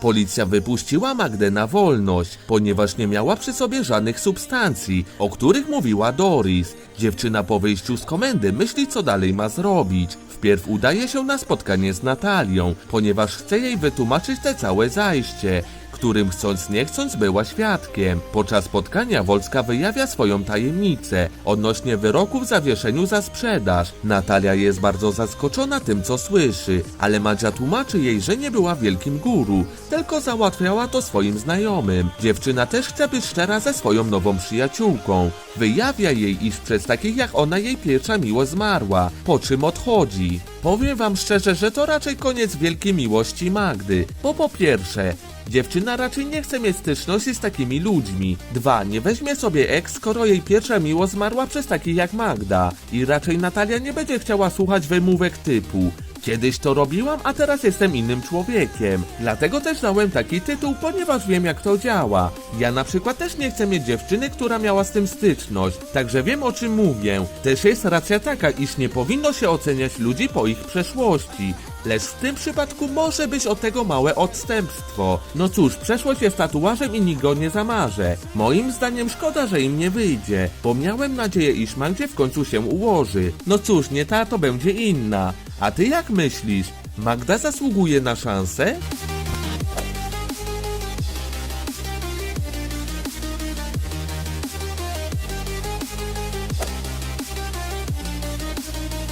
Policja wypuściła Magdę na wolność, ponieważ nie miała przy sobie żadnych substancji, o których mówiła Doris. Dziewczyna po wyjściu z komendy myśli, co dalej ma zrobić. Wpierw udaje się na spotkanie z Natalią, ponieważ chce jej wytłumaczyć te całe zajście którym chcąc nie chcąc była świadkiem. Podczas spotkania Wolska wyjawia swoją tajemnicę odnośnie wyroku w zawieszeniu za sprzedaż. Natalia jest bardzo zaskoczona tym, co słyszy, ale Madzia tłumaczy jej, że nie była wielkim guru, tylko załatwiała to swoim znajomym. Dziewczyna też chce być szczera ze swoją nową przyjaciółką. Wyjawia jej, iż przez takich jak ona jej pierwsza miłość zmarła, po czym odchodzi. Powiem wam szczerze, że to raczej koniec wielkiej miłości Magdy, bo po pierwsze, Dziewczyna raczej nie chce mieć styczności z takimi ludźmi. Dwa, nie weźmie sobie ex, skoro jej pierwsza miłość zmarła przez takich jak Magda. I raczej Natalia nie będzie chciała słuchać wymówek typu Kiedyś to robiłam, a teraz jestem innym człowiekiem. Dlatego też dałem taki tytuł, ponieważ wiem jak to działa. Ja na przykład też nie chcę mieć dziewczyny, która miała z tym styczność, także wiem o czym mówię. Też jest racja taka, iż nie powinno się oceniać ludzi po ich przeszłości. Lecz w tym przypadku może być od tego małe odstępstwo. No cóż, przeszłość jest tatuażem i nikt go nie zamarzę. Moim zdaniem szkoda, że im nie wyjdzie, bo miałem nadzieję, iż Magdzie w końcu się ułoży. No cóż, nie ta to będzie inna. A ty jak myślisz? Magda zasługuje na szansę?